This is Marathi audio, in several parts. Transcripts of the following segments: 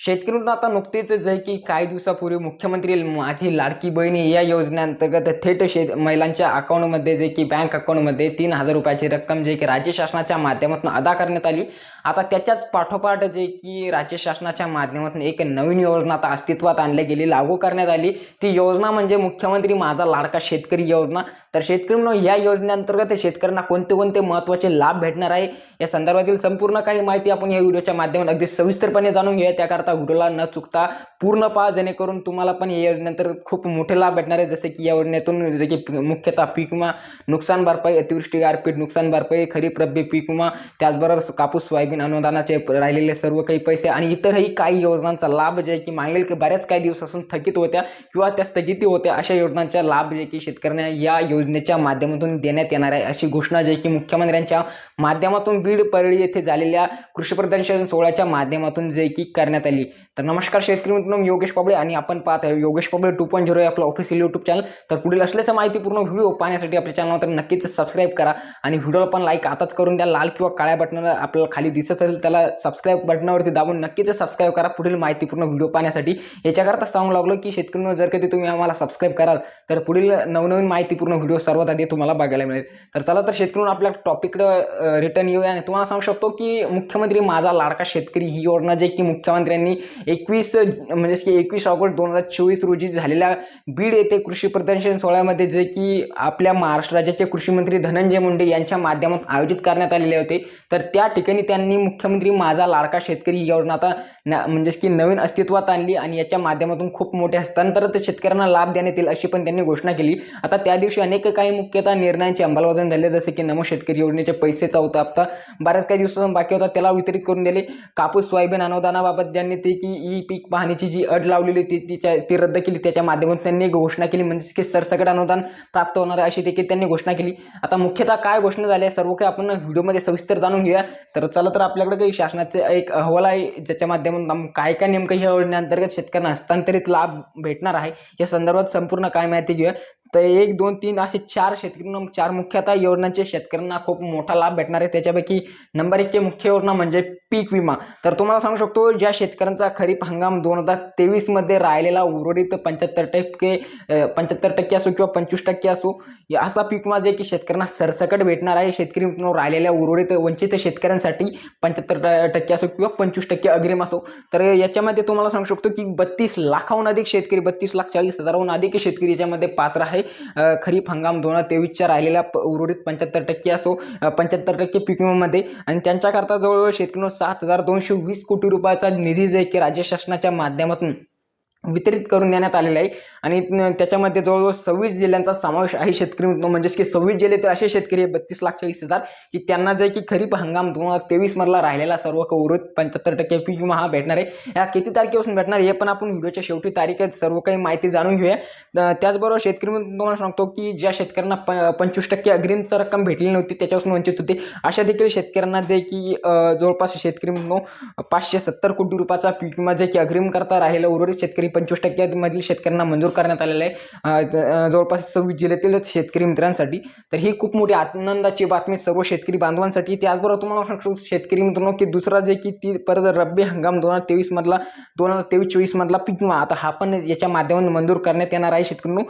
शेतकऱ्यांना आता नुकतेच जे की काही दिवसापूर्वी मुख्यमंत्री माझी लाडकी बहिणी या योजनेअंतर्गत थेट शेत महिलांच्या अकाउंटमध्ये जे की बँक अकाउंटमध्ये तीन हजार रुपयाची रक्कम जे की राज्य शासनाच्या माध्यमातून अदा करण्यात आली. आता त्याच्याच पाठोपाठ जे की राज्य शासनाच्या माध्यमातून एक नवीन योजना आता अस्तित्वात आणली गेली लागू करण्यात आली. ती योजना म्हणजे मुख्यमंत्री माझा लाडका शेतकरी योजना. तर शेतकरी या योजनेअंतर्गत शेतकऱ्यांना कोणते कोणते महत्त्वाचे लाभ भेटणार आहे? या संदर्भातील संपूर्ण काही माहिती आपण या व्हिडिओच्या माध्यमातून अगदी सविस्तरपणे जाणून घेऊया. त्याकरता व्हिडिओला न चुकता पूर्ण पहा जेणेकरून तुम्हाला पण या योजनेनंतर खूप मोठे लाभ भेटणार आहे जसे की या योजनेतून जे की मुख्यतः पीक विमा नुकसान भरपाई अतिवृष्टी गारपीट नुकसान भरपाई खरीप रब्बी पीक विमा त्याचबरोबर कापूस सोयाबीन अनुदानाचे राहिलेले सर्व काही पैसे आणि इतरही काही योजनांचा लाभ जे की मागील की बऱ्याच काही दिवसापासून थकीत होत्या किंवा त्या स्थगिती होत्या अशा योजनांचा लाभ जे की शेतकऱ्यांना या योजनेच्या माध्यमातून देण्यात येणार आहे. अशी घोषणा जे की मुख्यमंत्र्यांच्या माध्यमातून बीड परळी येथे झालेल्या कृषी प्रदर्शन सोहळ्याच्या माध्यमातून जे की करण्यात आली. तर नमस्कार शेतकरी मित्रांनो योगेश पाबळे आणि आपण पाहत आहे Yogesh Pabale two point zero आपलं ऑफिशियल यूट्यूब चॅनल तर पुढील असल्याचं माहितीपूर्ण व्हिडिओ पाहण्यासाठी आपल्या चॅनलवर नक्कीच सबस्क्राईब करा आणि व्हिडिओला पण लाईक आताच करून द्या. लाल किंवा काळ्या बटनाला आपल्याला खाली दिसत असेल त्याला सबस्क्राईब बटनावरती दाबून नक्कीच सबस्क्राईब करा. पुढील माहितीपूर्ण व्हिडिओ पाहण्यासाठी याच्याकरता सांगू लागलो की शेतकरी जर कधी तुम्ही आम्हाला सबस्क्राईब कराल तर पुढील नवनवीन माहितीपूर्ण व्हिडिओ सर्वात आधी तुम्हाला बघायला मिळेल. तर चला तर शेतकरी आपल्या टॉपिकडं रिटर्न येऊया आणि तुम्हाला सांगू शकतो की मुख्यमंत्री माझा लाडका शेतकरी ही योजना जे की मुख्यमंत्र्यांनी एकवीस म्हणजे की एकवीस ऑगस्ट दोन हजार चोवीस रोजी झालेल्या बीड येथे कृषी प्रदर्शन सोहळ्यामध्ये जे की आपल्या महाराष्ट्र राज्याचे कृषी मंत्री धनंजय मुंडे यांच्या माध्यमात आयोजित करण्यात आलेले होते. तर त्या ठिकाणी त्यांनी मुख्यमंत्री माझा लाडका शेतकरी ही योजना आता न म्हणजेच की नवीन अस्तित्वात आणली आणि याच्या माध्यमातून खूप मोठे हस्तांतरित शेतकऱ्यांना लाभ देण्यात येईल अशी पण त्यांनी घोषणा केली. आता त्या दिवशी अनेक काही मुख्यतः निर्णयांची अंमलबजावणी झाली जसे की नमो शेतकरी योजनेचे पैसे चौथा हप्ता बऱ्याच काही दिवसापासून बाकी होता त्याला वितरित करून दिले. कापूस सोयाबीन अनुदानाबाबत ज्यांनी ते की ई पीक पाहणीची जी अट लावलेली ती तिच्या ती रद्द केली. त्याच्या माध्यमातून त्यांनी एक घोषणा केली. म्हणजे की सरसकट अनुदान प्राप्त होणार आहे अशी देखील त्यांनी घोषणा केली. आता मुख्यतः काय घोषणा झाल्या सर्व काही आपण व्हिडिओमध्ये सविस्तर जाणून घेऊया. तर चला तर आपल्याकडे काही शासनाचे एक अहवाल आहे ज्याच्या माध्यमातून काय काय नेमकं ह्या योजनेअंतर्गत शेतकऱ्यांना हस्तांतरित लाभ भेटणार आहे या संदर्भात संपूर्ण काय माहिती घेऊया. तर एक दोन तीन असे चार शेतकरी चार मुख्यतः योजनांचे शेतकऱ्यांना खूप मोठा लाभ भेटणार आहे. त्याच्यापैकी नंबर एकची मुख्य योजना म्हणजे पीक विमा. तर तुम्हाला सांगू शकतो ज्या शेतकऱ्यांचा खरीप हंगाम दोन हजार तेवीसमध्ये राहिलेला उर्वरित पंच्याहत्तर टक्के पंच्याहत्तर टक्के असो किंवा पंचवीस टक्के असो या असा पीक विमा जे की शेतकऱ्यांना सरसकट भेटणार आहे. शेतकरी राहिलेल्या उर्वरित वंचित शेतकऱ्यांसाठी पंच्याहत्तर टक्के असो किंवा पंचवीस टक्के अग्रिम असो. तर याच्यामध्ये तुम्हाला सांगू शकतो की बत्तीस लाखाहून अधिक शेतकरी बत्तीस लाख चाळीस हजाराहून अधिक शेतकरी याच्यामध्ये पात्र आहे. खरीप हंगाम दोन हजार तेवीसच्या राहिलेल्या उर्वरित पंच्याहत्तर टक्के असो पंच्याहत्तर टक्के पीक विमामध्ये आणि त्यांच्याकरता जवळजवळ शेतकऱ्यांना सात हजार दोनशे वीस कोटी रुपयाचा निधी जे की राज्य शासनाच्या माध्यमातून. वितरित करून देण्यात आलेलं आहे. आणि त्याच्यामध्ये जवळजवळ सव्वीस जिल्ह्यांचा समावेश आहे शेतकरी मित्रांनो. म्हणजेच की सव्वीस जिल्हे तर असे शेतकरी आहे बत्तीस लाख चाळीस हजार की त्यांना जे की खरीप हंगाम दोन हजार तेवीस मधला राहिलेला सर्व क- उर्वरित पंच्याहत्तर टक्के पीक विमा हा भेटणार आहे. या किती तारखेपासून भेटणार हे पण आपण व्हिडिओच्या शेवटी तारीख आहे सर्व काही माहिती जाणून घेऊया. त्याचबरोबर शेतकरी तुम्हाला सांगतो की ज्या शेतकऱ्यांना प पंचवीस टक्के अग्रिमचं रक्कम भेटलेली नव्हती त्याच्यापासून वंचित होते. अशा देखील शेतकऱ्यांना जे की जवळपास शेतकरी मित्रांनो, पाचशे सत्तर कोटी रुपयाचा पीक विमा जे की अग्रिम करता राहिलेला उर्वरित शेतकरी पंचवीस टक्क्यामधील शेतकऱ्यांना मंजूर करण्यात आलेलं आहे. जवळपास सव्वीस जिल्ह्यातीलच शेतकरी मित्रांसाठी. तर ही खूप मोठी आनंदाची बातमी सर्व शेतकरी बांधवांसाठी. त्याचबरोबर तुम्हाला सांगतो शेतकरी मित्रांनो की दुसरा जे की ती परत रब्बी हंगाम दोन हजार तेवीसमधला दोन हजार तेवीस चोवीसमधला पीक विमा. आता हा पण याच्या माध्यमातून मंजूर करण्यात येणार आहे शेतकऱ्यांनो.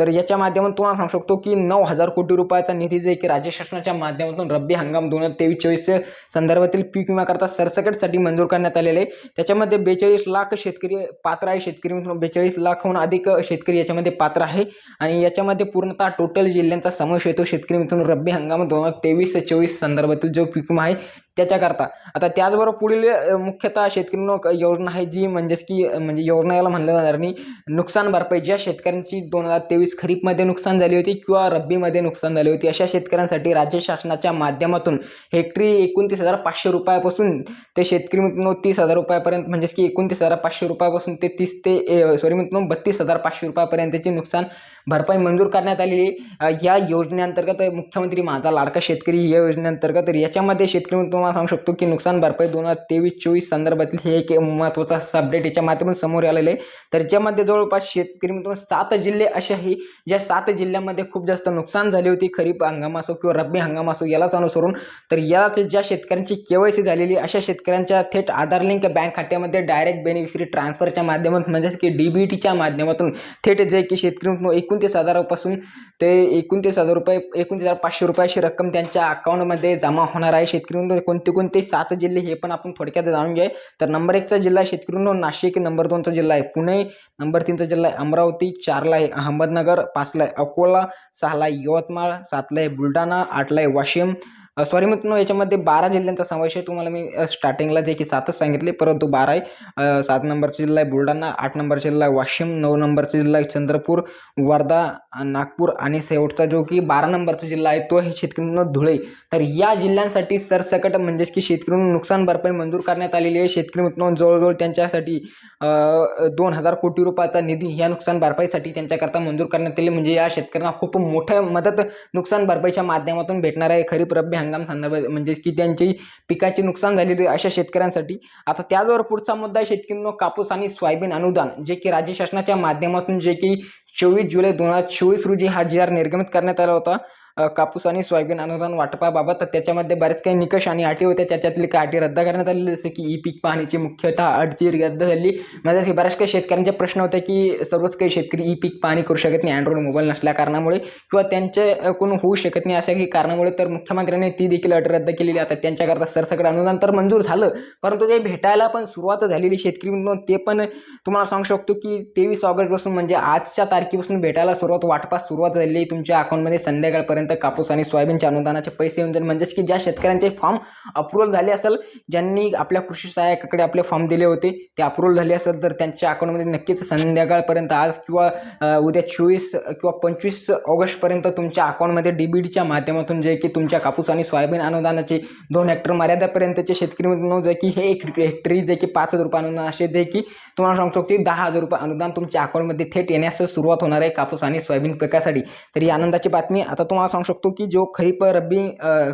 तर याच्या माध्यमातून तुम्हाला सांगू शकतो की नऊ हजार कोटी रुपयाचा निधी जे की राज्य शासनाच्या माध्यमातून रब्बी हंगाम दोन हजार तेवीस चोवीसच्या संदर्भातील पीक विमाकरता सरसकटसाठी मंजूर करण्यात आलेले आहे. त्याच्यामध्ये बेचाळीस लाख शेतकरी पात्र आहे. शेतकरी मित्रांनो बेचाळीस लाखहून अधिक शेतकरी याच्यामध्ये पात्र आहे. आणि याच्यामध्ये पूर्णतः टोटल जिल्ह्यांचा समावेश येतो शेतकरी मित्रांनो रब्बी हंगाम दोन हजार तेवीस चोवीस संदर्भातील जो पीक विमा आहे त्याच्याकरता. आता त्याचबरोबर पुढील मुख्यतः शेतकरी योजना आहे जी म्हणजेच की म्हणजे योजना याला म्हणलं जाणार नाही. नुकसान भरपाई ज्या शेतकऱ्यांची दोन हजार तेवीस खरीपमध्ये नुकसान झाली होती किंवा रब्बीमध्ये नुकसान झाली होती अशा शेतकऱ्यांसाठी राज्य शासनाच्या माध्यमातून हेक्टरी एकोणतीस हजार पाचशे रुपयापासून ते शेतकरी मित्रांनो तीस हजार रुपयापर्यंत म्हणजेच की एकोणतीस हजार पाचशे रुपयापासून ते तीस ते सॉरी मित्रांनो बत्तीस हजार पाचशे रुपयापर्यंतचे नुकसान भरपाई मंजूर करण्यात आलेली या योजनेअंतर्गत मुख्यमंत्री माझा लाडका शेतकरी या योजनेअंतर्गत याच्यामध्ये शेतकरी म्हणून तुम्हाला सांगू शकतो की नुकसान भरपाई दोन हजार तेवीस चोवीस संदर्भातील हे एक महत्त्वाचा अपडेट याच्या माध्यमातून समोर आलेलं आहे. तर याच्यामध्ये जवळपास शेतकरी म्हणून सात जिल्हे असे आहे ज्या सात जिल्ह्यामध्ये खूप जास्त नुकसान झाली होती. खरीप हंगाम असो किंवा रब्बी हंगाम असो यालाच अनुसरून तर याच ज्या शेतकऱ्यांची केवायसी झालेली अशा शेतकऱ्यांच्या थेट आधार लिंक बँक खात्यामध्ये डायरेक्ट बेनिफिशरी ट्रान्सफरच्या माध्यमातून म्हणजेच की डी बी टीच्या माध्यमातून थेट जे की शेतकरी एकोणतीस हजारापासून ते एकोणतीस हजार रुपये एकोणतीस हजार पाचशे रुपये अशी रक्कम त्यांच्या अकाउंटमध्ये जमा होणार आहे. शेतकरी कोणते कोणते सात जिल्हे हे पण आपण थोडक्यात जाणून घ्या तर नंबर एकचा जिल्हा आहे शेतकरी नाशिक. नंबर दोनचा जिल्हा आहे पुणे. नंबर तीनचा जिल्हा आहे अमरावती. चारला आहे अहमदनगर. पाचला आहे अकोला. सहाला आहे यवतमाळ. सातला आहे बुलढाणा. आठला आहे वाशिम. सॉरी मित्रांनो याच्यामध्ये बारा जिल्ह्यांचा समावेश आहे. तुम्हाला मी स्टार्टिंगला जे की सातच सांगितले परंतु बारा आहे. सात नंबरचा जिल्हा आहे बुलढाणा आठ नंबरचा जिल्हा आहे वाशिम नऊ नंबरचा जिल्हा आहे चंद्रपूर वर्धा नागपूर आणि शेवटचा जो की बारा नंबरचा जिल्हा आहे तो आहे शेतकरी धुळे. तर या जिल्ह्यांसाठी सरसकट म्हणजेच की शेतकरी नुकसान भरपाई मंजूर करण्यात आलेली आहे. शेतकरी मित्रांनो जवळजवळ त्यांच्यासाठी दोन हजार कोटी रुपयाचा निधी या नुकसान भरपाईसाठी त्यांच्याकरता मंजूर करण्यात आले म्हणजे या शेतकऱ्यांना खूप मोठ्या मदत नुकसान भरपाईच्या माध्यमातून भेटणार आहे. खरीप रब्बी हंगाम संदर्भात म्हणजेच की त्यांची पिकाचे नुकसान झालेले अशा शेतकऱ्यांसाठी. आता त्याचबरोबर पुढचा मुद्दा शेतकऱ्यांना कापूस आणि सोयाबीन अनुदान जे की राज्य शासनाच्या माध्यमातून जे की चोवीस जुलै दोन हजार चोवीस रोजी हा जी आर निर्गमित करण्यात आला होता. कापूस आणि सोयाबीन अनुदान वाटपाबाबत त्याच्यामध्ये बरेच काही निकष आणि अटी होत्या. त्याच्यातली काही अटी रद्द करण्यात आलेली जसे की ई पीक पाहणीची मुख्यतः अट जी रद्द झाली. म्हणजे की बऱ्याच काही शेतकऱ्यांचे प्रश्न होते की सर्वच काही शेतकरी ई पीक पाहणी करू शकत नाही अँड्रॉइड मोबाईल नसल्या कारणामुळे किंवा त्यांच्याकडून होऊ शकत नाही अशा काही कारणामुळे तर मुख्यमंत्र्यांनी ती देखील अट रद्द केलेली. आता त्यांच्याकरता सरसकट अनुदान तर मंजूर झालं परंतु ते भेटायला पण सुरुवात झालेली शेतकरी म्हणून ते पण तुम्हाला सांगू शकतो की तेवीस ऑगस्टपासून म्हणजे आजच्या तारखेपासून भेटायला सुरुवात वाटपास सुरुवात झाली. तुमच्या अकाउंटमध्ये संध्याकाळपर्यंत कापूस आणि सोयाबीनच्या अनुदानाचे पैसे येऊन जाईल. म्हणजेच की ज्या शेतकऱ्यांचे फॉर्म अप्रुव्हल झाले असेल ज्यांनी आपल्या कृषी सहाय्यकाकडे आपले फॉर्म दिले होते ते अप्रुव्हल झाले असेल तर त्यांच्या अकाउंटमध्ये नक्कीच संध्याकाळपर्यंत आज किंवा उद्या चोवीस किंवा पंचवीस ऑगस्टपर्यंत तुमच्या अकाउंटमध्ये डी बी डीच्या माध्यमातून जे की तुमच्या कापूस आणि सोयाबीन अनुदानाचे दोन हेक्टर मर्यादापर्यंतचे शेतकरी म्हणून जे की हे एक हेक्टरी जे की पाच हजार रुपये अनुदान असे जे की तुम्हाला सांगतो की दहा हजार रुपये अनुदान तुमच्या अकाउंटमध्ये थेट येण्यास सुरुवात होणार आहे कापूस आणि सोयाबीन पिकासाठी. तर ही आनंदाची बातमी आता तुम्हाला सांगू शकतो की जो खरीप रब्बी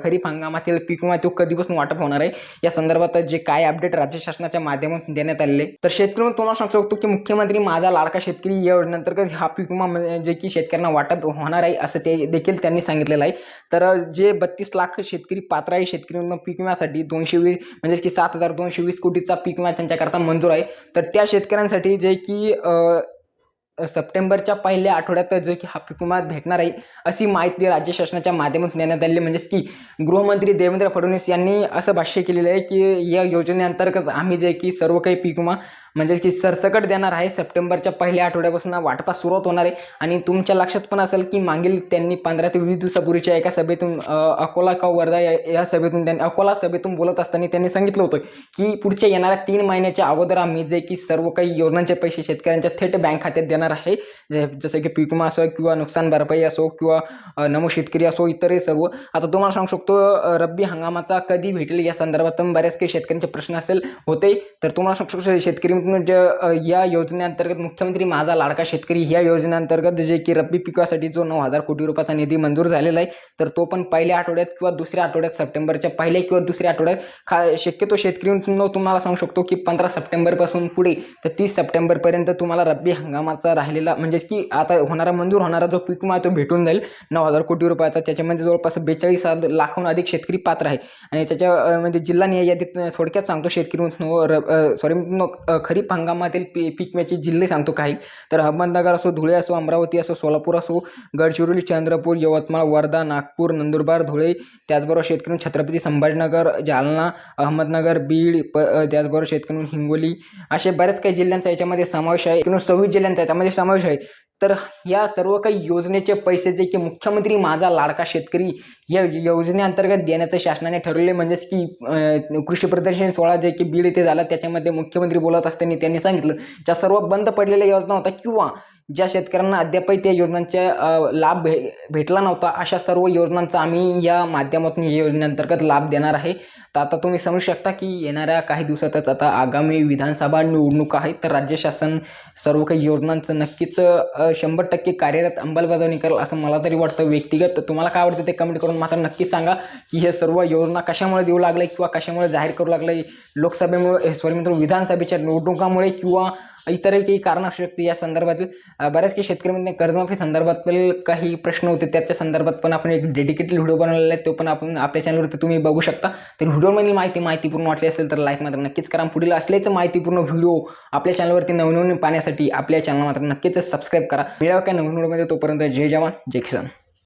खरीप हंगामातील पीक विमा तो कधीपासून वाटप होणार आहे? या संदर्भात जे काय अपडेट राज्य शासनाच्या माध्यमातून देण्यात आलेले तर शेतकरी तुम्हाला सांगू शकतो की मुख्यमंत्री माझा लाडका शेतकरी या योजनेअंतर्गत हा पीक विमा म्हणजे की शेतकऱ्यांना वाटप होणार आहे असं ते देखील त्यांनी सांगितलेलं आहे. तर जे बत्तीस लाख शेतकरी पात्र आहे शेतकरी पीक विम्यासाठी दोनशे वीस म्हणजे की सात हजार दोनशे वीस कोटीचा पीक विमा त्यांच्याकरता मंजूर आहे. तर त्या शेतकऱ्यांसाठी जे की सप्टेंबरच्या पहिल्या आठवड्यात जो की हा पीक विमा भेटणार आहे अशी माहिती राज्य शासनाच्या माध्यमातून देण्यात आली म्हणजेच की गृहमंत्री देवेंद्र फडणवीस यांनी असं भाष्य केलेलं आहे की या योजनेअंतर्गत आम्ही जे की सर्व काही पीक विमा म्हणजेच की सरसकट देणार आहे. सप्टेंबरच्या पहिल्या आठवड्यापासून वाटपास सुरुवात होणार आहे. आणि तुमच्या लक्षात पण असेल की मागील त्यांनी पंधरा ते वीस दिवसापूर्वीच्या एका सभेतून अकोला का वर्धा या या सभेतून त्यांनी अकोला सभेतून बोलत असताना त्यांनी सांगितलं होतं की पुढच्या येणाऱ्या तीन महिन्याच्या अगोदर आम्ही जे की सर्व काही योजनांचे पैसे शेतकऱ्यांच्या थेट बँक खात्यात देणार आहे. जसं की पीक विमा असो किंवा नुकसान भरपाई असो किंवा नमो शेतकरी असो इतरही सर्व. आता तुम्हाला सांगू शकतो रब्बी हंगामाचा कधी भेटेल या संदर्भात बऱ्याच काही शेतकऱ्यांचे प्रश्न असेल होते. तर तुम्हाला सांगू शकतो शेतकरी म्हणजे, या योजनेअंतर्गत मुख्यमंत्री माझा लाडका शेतकरी या योजनेअंतर्गत जे की रब्बी पिकासाठी जो नऊ हजार कोटी रुपयाचा निधी मंजूर झालेला आहे तर तो पण पहिल्या आठवड्यात किंवा दुसऱ्या आठवड्यात सप्टेंबरच्या पहिल्या किंवा दुसऱ्या आठवड्यात खा शक्यतो शेतकरी तुम्हाला सांगू शकतो की पंधरा सप्टेंबरपासून पुढे तर तीस सप्टेंबरपर्यंत तुम्हाला रब्बी हंगामाचा राहिलेला म्हणजेच की आता होणारा मंजूर होणारा जो पीक विमा तो भेटून जाईल नऊ हजार कोटी रुपयाचा. त्याच्यामध्ये जवळपास बेचाळीस लाखाहून अधिक शेतकरी पात्र आहे. आणि त्याच्या म्हणजे जिल्हा निहाय यादीत थोडक्यात सांगतो शेतकरी सॉरी खरीप हंगामातील पी पीक जिल्हे सांगतो काही. तर अहमदनगर असो धुळे असो अमरावती असो सोलापूर असो गडचिरोली चंद्रपूर यवतमाळ वर्धा नागपूर नंदुरबार धुळे त्याचबरोबर शेतकरी छत्रपती संभाजीनगर जालना अहमदनगर बीड प त्याचबरोबर शेतकरी हिंगोली असे बऱ्याच काही जिल्ह्यांचा याच्यामध्ये समावेश आहे. एकूण सव्वीस जिल्ह्यांचा याच्यामध्ये समावेश आहे. तर या सर्व काही योजनेचे पैसे जे की मुख्यमंत्री माझा लाडका शेतकरी या योजनेअंतर्गत देण्याचं शासनाने ठरवले म्हणजेच की कृषी प्रदर्शन सोहळा जे की बीड येथे झाला त्याच्यामध्ये मुख्यमंत्री बोलत असताना त्यांनी सांगितलं ज्या सर्व बंद पडलेल्या योजना होत्या किंवा ज्या शेतकऱ्यांना अद्यापही त्या योजनांचा लाभ भे भेटला नव्हता अशा सर्व योजनांचा आम्ही या माध्यमातून या योजनेअंतर्गत लाभ देणार आहे. तर आता तुम्ही समजू शकता की येणाऱ्या काही दिवसातच आता आगामी विधानसभा निवडणूक आहेत तर राज्य शासन सर्व काही योजनांचं नक्कीच शंभर टक्के कार्यरत अंमलबजावणी करेल असं मला तरी वाटतं व्यक्तिगत. तर तुम्हाला काय आवडतं ते कमेंट करून मात्र नक्कीच सांगा की हे सर्व योजना कशामुळे देऊ लागले किंवा कशामुळे जाहीर करू लागले? लोकसभेमुळे सॉरी मित्र विधानसभेच्या निवडणुकामुळे किंवा इतरही काही कारण असू शकते या संदर्भातील बऱ्याच काही शेतकऱ्यांमध्ये कर्जमाफी संदर्भातील काही प्रश्न होते. त्याच्या संदर्भात पण आपण एक डेडिकेटेड व्हिडिओ बनवलेला आहे. तो पण आपण आपल्या चॅनलवरती तुम्ही बघू शकता. तर व्हिडिओमधील माहिती माहितीपूर्ण वाटली असेल तर लाईक मात्र नक्कीच करा. पुढील असलेच माहितीपूर्ण व्हिडिओ आपल्या चॅनलवरती नवनवीन पाहण्यासाठी आपल्या चॅनल मात्र नक्कीच सबस्क्राईब करा. मिळावं काय नवीन व्हिडिओमध्ये तोपर्यंत जय जवान जय किसान.